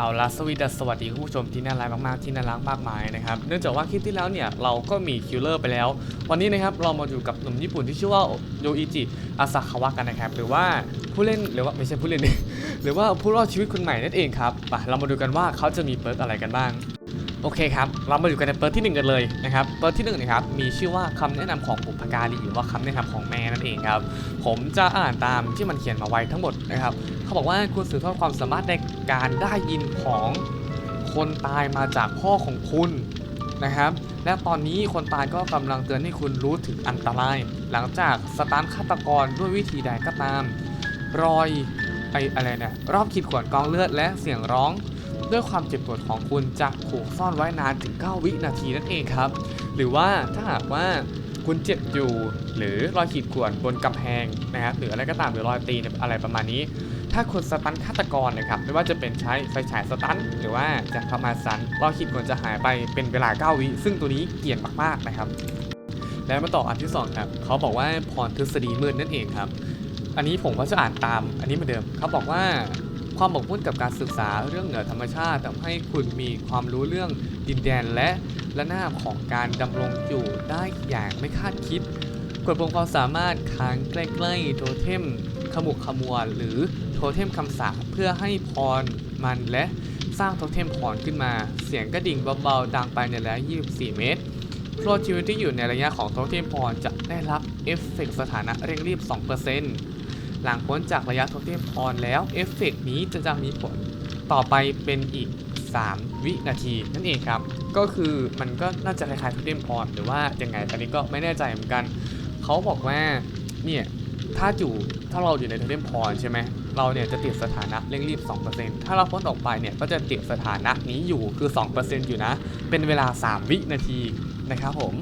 เอาละสวีดัสสวัสดีคุณผู้ชมที่น่ารักมากๆที่น่ารักมากมายนะครับเนื่องจากว่าคลิปที่แล้วเนี่ยเราก็มีคิลเลอร์ไปแล้ว วันนี้นะครับเรามาอยู่กับหนุ่มญี่ปุ่นที่ชื่อว่าโยอิจิอาซาคาวะกันนะครับหรือว่าผู้เล่นหรือว่าไม่ใช่ผู้เล่นหรือว่าผู้รอดชีวิตคนใหม่นั่นเองครับไปเรามาดูกันว่าเขาจะมีเปิร์กอะไรกันบ้าง โอเคครับ เรามาอยู่กันในเปิร์ที่หนึ่งกันเลยนะครับ เปิร์ที่หนึ่งนะครับ มีชื่อว่าคำแนะนำของบุพการีหรือว่าคำแนะนำของแม่นั่นเองครับ ผมจะอ่านตามที่มันเขียนมาไว้ทั้งหมดนะครับ เขาบอกว่าคุณสืบทอดความสามารถในการได้ยินของคนตายมาจากพ่อของคุณนะครับ และตอนนี้คนตายก็กำลังเตือนให้คุณรู้ถึงอันตราย หลังจากสตาร์ทฆาตกรด้วยวิธีใดก็ตาม รอยไออะไรเนี่ยรอบขีดข่วนกองเลือดและเสียงร้อง ด้วยความเจ็บปวดของคุณจะถูกซ่อนไว้นานถึง 9 วินาทีนั่นเองครับ หรือว่าถ้าหากว่าคุณเจ็บอยู่ หรือรอยขีดข่วนบนกำแพงนะครับหรืออะไรก็ตามหรือรอยตีนอะไรประมาณนี้ ถ้าคุณสตันฆาตกรนะครับไม่ว่าจะเป็นใช้ไฟฉายสตันหรือว่าจะทำมาสันรอยขีดข่วนจะหายไปเป็นเวลา 9 วิซึ่งตัวนี้เกลียดมากๆนะครับ แล้วมาต่ออันที่สองครับเขาบอกว่าพรทฤษฎีมืดนั่นเองครับ อันนี้ผมก็จะอ่านตามอันนี้เหมือนเดิมเขาบอกว่า ความหมกมุ่นกับการศึกษาเรื่องเหนือธรรมชาติทำให้คุณมีความรู้เรื่องดินแดนและระนาบของการดำรงอยู่ได้อย่างไม่คาดคิดกดปุ่มความสามารถค้างใกล้ๆโทเทมขมุกขมัวหรือโทเทมคำสาปเพื่อให้พรมันและสร้างโทเทมพรขึ้นมา เสียงกระดิ่งเบาๆดังไปในระยะ 24 เมตรโปรชีวิตที่อยู่ในระยะของโทเทมพรจะได้รับเอฟเฟกต์สถานะเร่งรีบ 2% หลังพ้นจากระยะโทเทมพรแล้วเอฟเฟกต์นี้จะจะมีผลต่อไปเป็นอีก 3 วินาทีนั่นเองครับ ก็คือมันก็น่าจะคล้ายๆโทเทมพรหรือว่ายังไงอันนี้ก็ไม่แน่ใจเหมือนกัน เขาบอกว่าเนี่ยถ้าอยู่ถ้าเราอยู่ในโทเทมพรใช่ไหมเราเนี่ยจะติดสถานะเร่งรีบ 2%ถ้าเราพ้นออกไปเนี่ยก็จะติดสถานะนี้อยู่คือ 2%อยู่นะ เป็นเวลา 3 วินาทีนะครับผม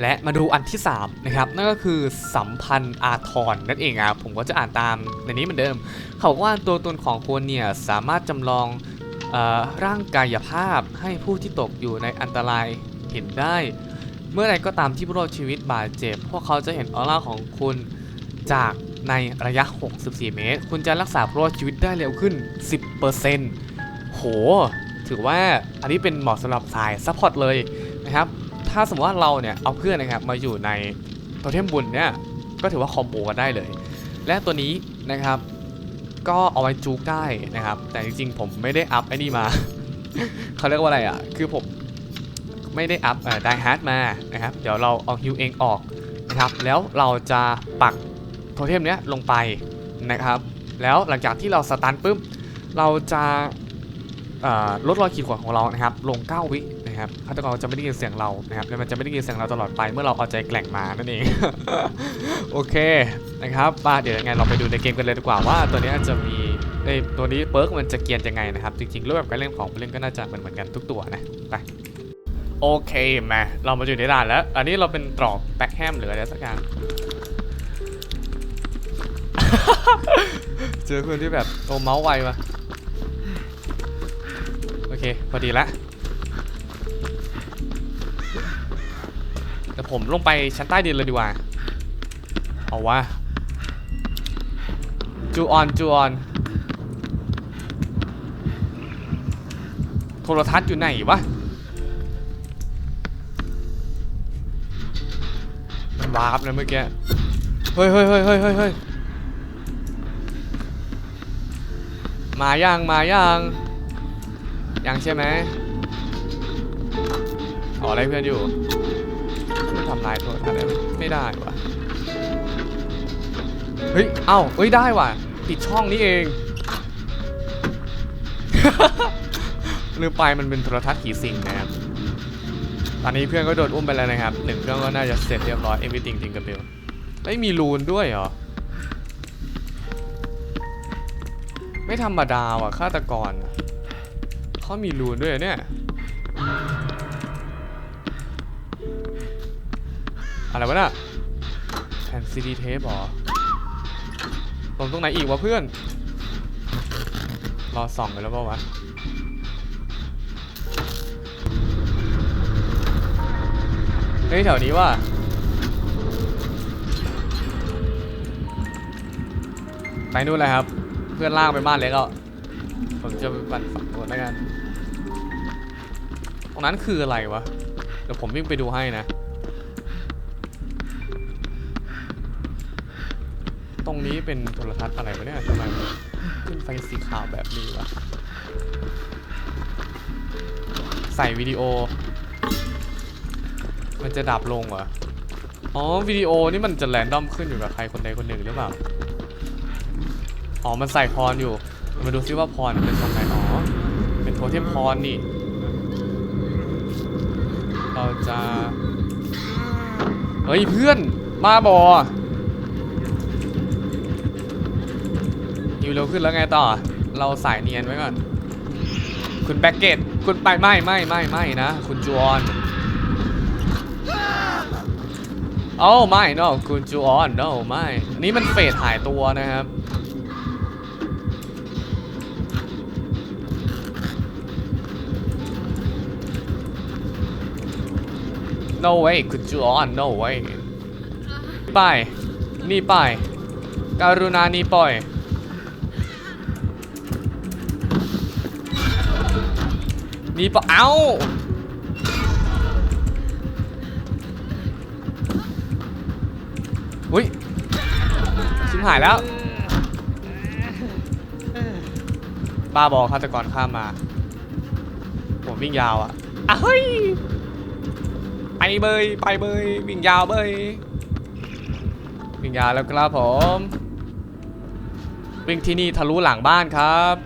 และมาดูอันที่3นะครับนั่นก็คือสัมพันธ์อาทรนั่นเองครับผมก็จะอ่านตามในนี้เหมือนเดิม เขาว่าตัวตนของคนเนี่ยสามารถจำลองออร่างกายภาพให้ผู้ที่ตกอยู่ในอันตรายเห็นได้ เมื่อไรก็ตามที่ผู้รอดชีวิตบาดเจ็บ พวกเขาจะเห็นออร่าของคุณจากในระยะ 64 เมตร คุณจะรักษาผู้รอดชีวิตได้เร็วขึ้น 10%โห ถือว่าอันนี้เป็นเหมาะสำหรับสายซัพพอร์ตเลยนะครับ ถ้าสมมติว่าเราเนี่ยเอาเพื่อนนะครับมาอยู่ในโทเทมบุญเนี่ยก็ถือว่าคอมโบกันได้เลย และตัวนี้นะครับ ก็เอาไว้จูกได้นะครับ แต่จริงๆผมไม่ได้อัพไอ้นี่มา เขาเรียกว่าอะไรอะ คือผมไม่ได้อัพไดฮาร์ดมานะครับ เดี๋ยวเราเอาฮิวเองออกนะครับ แล้วเราจะปักโทเทมเนี้ยลงไปนะครับ แล้วหลังจากที่เราสตันปุ๊บ เราจะลดรอยขีดข่วนของเรานะครับ ลง 9 วิ นะครับฆาตกรจะไม่ได้ยินเสียงเรานะครับและมันจะไม่ได้ยินเสียงเราตลอดไปเมื่อเราเอาใจแกล่งมานั่นเอง โอเคนะครับมาเดี๋ยวยังไงเราไปดูในเกมกันเลยดีกว่าว่าตัวนี้จะมีเอ้ยตัวนี้เปิร์กมันจะเกียนยังไงนะครับ จริงๆรูปแบบการเล่นของผู้เล่นก็น่าจะเหมือนเหมือนกันทุกตัวนะไปโอเคมาเรามาอยู่ในด่านแล้ว อันนี้เราเป็นตรอกแบ็คแฮมหรืออะไรสักอย่างเจอคนที่แบบโอเมาส์ไวมาโอเคพอดีละ แต่ผมลงไปชั้นใต้ดินเลยดีกว่า เอาวะจูออนจูออนโทรทัศน์อยู่ไหนวะ มันวาร์ปนะเมื่อกี้ เฮ้ยเฮ้ยเฮ้ยเฮ้ยเฮ้ยเฮ้ยมายังมายังยังใช่ไหมอ๋ออะไรเพื่อนอยู่ ทำลายโทรทัศน์ได้ไหมไม่ได้ว่ะเฮ้ยเอ้าเฮ้ยได้ว่ะปิดช่องนี้เอง ลืมไปมันเป็นโทรทัศน์ผีสิงนะครับตอนนี้เพื่อนก็โดนอุ้มไปแล้วนะครับหนึ่งเครื่องก็น่าจะเสร็จเรียบร้อย everything จริงกับเบลไม่มีรูนด้วยเหรอ ไม่ธรรมดาว่ะฆาตกรเขามีรูนด้วยเนี่ย อะไรวะน่ะแผ่นซีดีเทปหรอตรงตรงไหนอีกวะเพื่อน รอส่องไปแล้วเปล่าวะเฮ้ยแถวนี้ว่ะไปนู่นเลยครับ เพื่อนลากไปบ้านเล็กแล้วผมจะไปปั่นฝั่งนู้นแล้วกัน ตรงนั้นคืออะไรวะ เดี๋ยวผมวิ่งไปดูให้นะ ตรงนี้เป็นโทรทัศน์อะไรวะเนี่ยทำไมขึ้นไฟสีขาวแบบนี้วะ ใส่วิดีโอ มันจะดับลงเหรอ อ๋อวิดีโอนี่มันจะแรนดอมขึ้นอยู่กับใครคนใดคนหนึ่งหรือเปล่า อ๋อ มันใส่พรอยู่ มาดูซิว่าพรเป็นตรงไหนอ๋อ เป็นโทเทมพรนี่ เราจะ เฮ้ยเพื่อน มาบอ อยู่เร็วขึ้นแล้วไงต่อ เราสายเนียนไว้ก่อน คุณแบ็กเกตคุณไปไม่ไม่ไม่ไม่นะ คุณจวออนโอ้ไม่ no คุณจูออน no ไม่นี่มันเฟดหายตัวนะครับ no way คุณจูออน no way ไป นี่ไป การุณานี่ปล่อย นี่ปะเอ้าอุ้ยชิมหายแล้ว บ้าบอฆาตกรข้ามมา ผมวิ่งยาวอะอะเฮ้ย ไปเบยไปเบยวิ่งยาวเบยวิ่งยาวแล้วครับผม วิ่งที่นี่ทะลุหลังบ้านครับ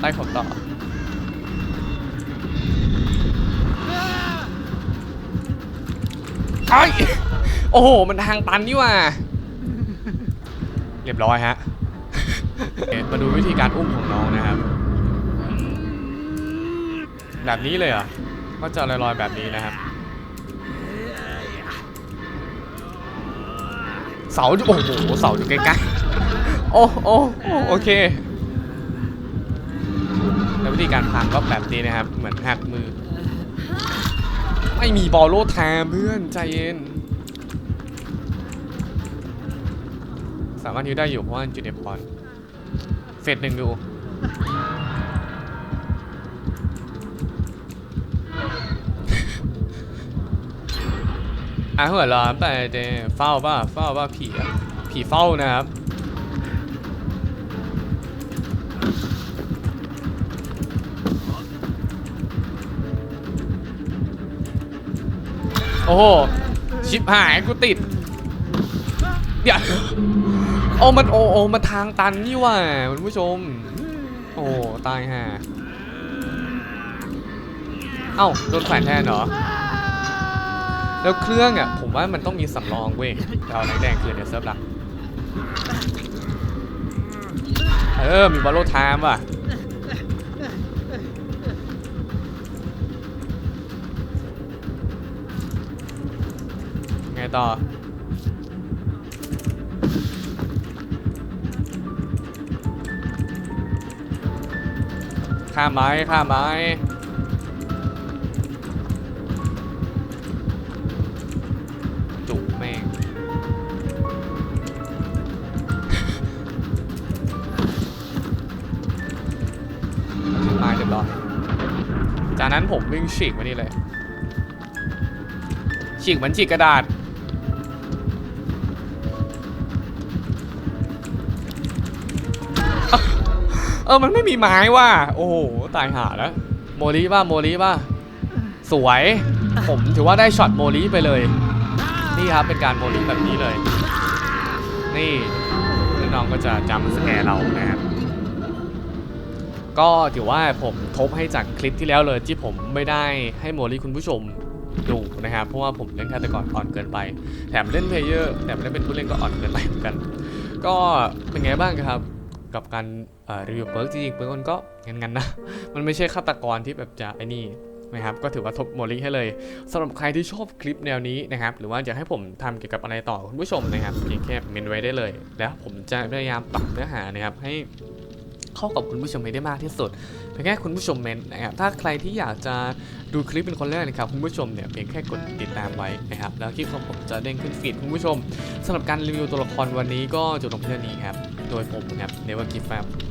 ไล่ผมต่อ ไอ้ยโอ้โห มันทางตันนี่หว่า เรียบร้อยฮะเอ๊ะมาดูวิธีการอุ้มของน้องนะครับ แบบนี้เลยเหรอ ก็จะลอยๆแบบนี้นะครับ เสาอยู่โอ้โห เสาอยู่ใกล้ๆ โอ้โอ้โอ้โอเค แล้ววิธีการพังก็แบบนี้นะครับ เหมือนหักมือ ไม่มีบอลโลแทมเพื่อนใจเย็น สามารถฮิวได้อยู่เพราะว่าจุดเดพอนเฟสหนึ่งดูอะหัวเร้อนไปเดเฝ้าป่ะเฝ้าป่ะผีผีเฝ้านะครับ โอ้โห ชิบหายกูติด เดี๋ยวโอ้มันโอ้โอ้มันทางตันนี่ว่าคุณผู้ชม โอ้ตายห่าเอ้าโดนแขวนแทนเหรอ แล้วเครื่องอะผมว่ามันต้องมีสำรองเว้ยเอาไหนแดงคืนเดี๋ยวเซิร์ฟลักเออ มีบอลโลไทม์ว่ะ ไงต่อ ข้ามไม้ข้ามไม้จุแม่งถึงไม้เรียบร้อยจากนั้นผมวิ่งฉีกมานี่เลยฉีกเหมือนฉีกกระดาษ เออมันไม่มีไม้ว่ะโอ้โหตายหาแล้วโมลีป่ะโมลีป่ะสวย ผมถือว่าได้ช็อตโมลีไปเลย นี่ครับเป็นการโมลีแบบนี้เลย นี่น้องก็จะจำสแกเรานะครับก็ถือว่าผมทบให้จากคลิปที่แล้วเลยที่ผมไม่ได้ให้โมลีคุณผู้ชมดูนะครับเพราะว่าผมเล่นฆาตกรอ่อนเกินไป แถมเล่นเพลเยอร์แถมเล่นเป็นผู้เล่นก็อ่อนเกินไปเหมือนกัน ก็เป็นไงบ้างครับ กับการรีวิวเปิร์กจริงๆเปิร์กมันก็งั้นๆนะ มันไม่ใช่ฆาตกรที่แบบจะไอ้นี่นะครับก็ถือว่าทบโมลิให้เลยสำหรับใครที่ชอบคลิปแนวนี้นะครับหรือว่าอยากให้ผมทำเกี่ยวกับอะไรต่อคุณผู้ชมนะครับเพียงแค่เมนไว้ได้เลย แล้วผมจะพยายามปรับเนื้อหานะครับให้เข้ากับคุณผู้ชมให้ได้มากที่สุดเพียงแค่คุณผู้ชมเมนนะครับถ้าใครที่อยากจะดูคลิปเป็นคนแรกนะครับคุณผู้ชมเนี่ยเพียงแค่กดติดตามไว้นะครับแล้วคลิปของผมจะเด้งขึ้นฟีดคุณผู้ชมสำหรับการรีวิวตัวละครวันนี้ก็จบลงเพียงนี้ครับ โดยผมนะครับเนวากิฟต์ครับ